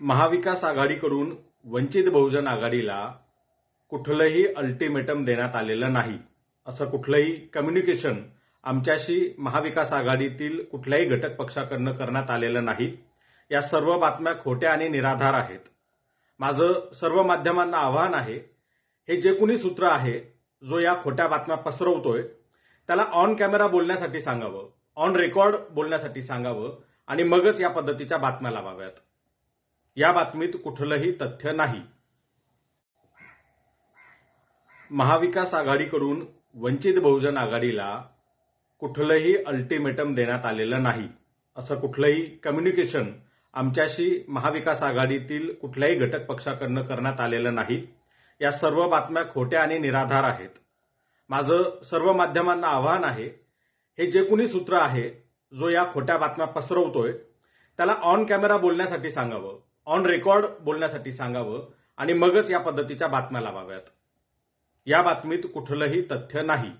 महाविकास आघाडीकडून वंचित बहुजन आघाडीला कुठलंही अल्टिमेटम देण्यात आलेलं नाही. असं कुठलंही कम्युनिकेशन आमच्याशी महाविकास आघाडीतील कुठल्याही घटक पक्षाकडनं करण्यात आलेलं नाही. या सर्व बातम्या खोट्या आणि निराधार आहेत. माझं सर्व माध्यमांना आव्हान आहे हे जे कुणी सूत्र आहे जो या खोट्या बातम्या पसरवतोय त्याला ऑन कॅमेरा बोलण्यासाठी सांगावं ऑन रेकॉर्ड बोलण्यासाठी सांगावं आणि मगच या पद्धतीच्या बातम्या लावाव्यात. या बातमीत कुठलंही तथ्य नाही. महाविकास आघाडीकडून वंचित बहुजन आघाडीला कुठलंही अल्टिमेटम देण्यात आलेलं नाही. असं कुठलंही कम्युनिकेशन आमच्याशी महाविकास आघाडीतील कुठल्याही घटक पक्षाकडनं करण्यात आलेलं नाही. या सर्व बातम्या खोट्या आणि निराधार आहेत. माझं सर्व माध्यमांना आव्हान आहे हे जे कुणी सूत्र आहे जो या खोट्या बातम्या पसरवतोय त्याला ऑन कॅमेरा बोलण्यासाठी सांगावं. ऑन रेकॉर्ड बोलण्यासाठी सांगावं आणि मगच या पद्धतीच्या बातम्या लावाव्यात. या बातमीत कुठलंही तथ्य नाही.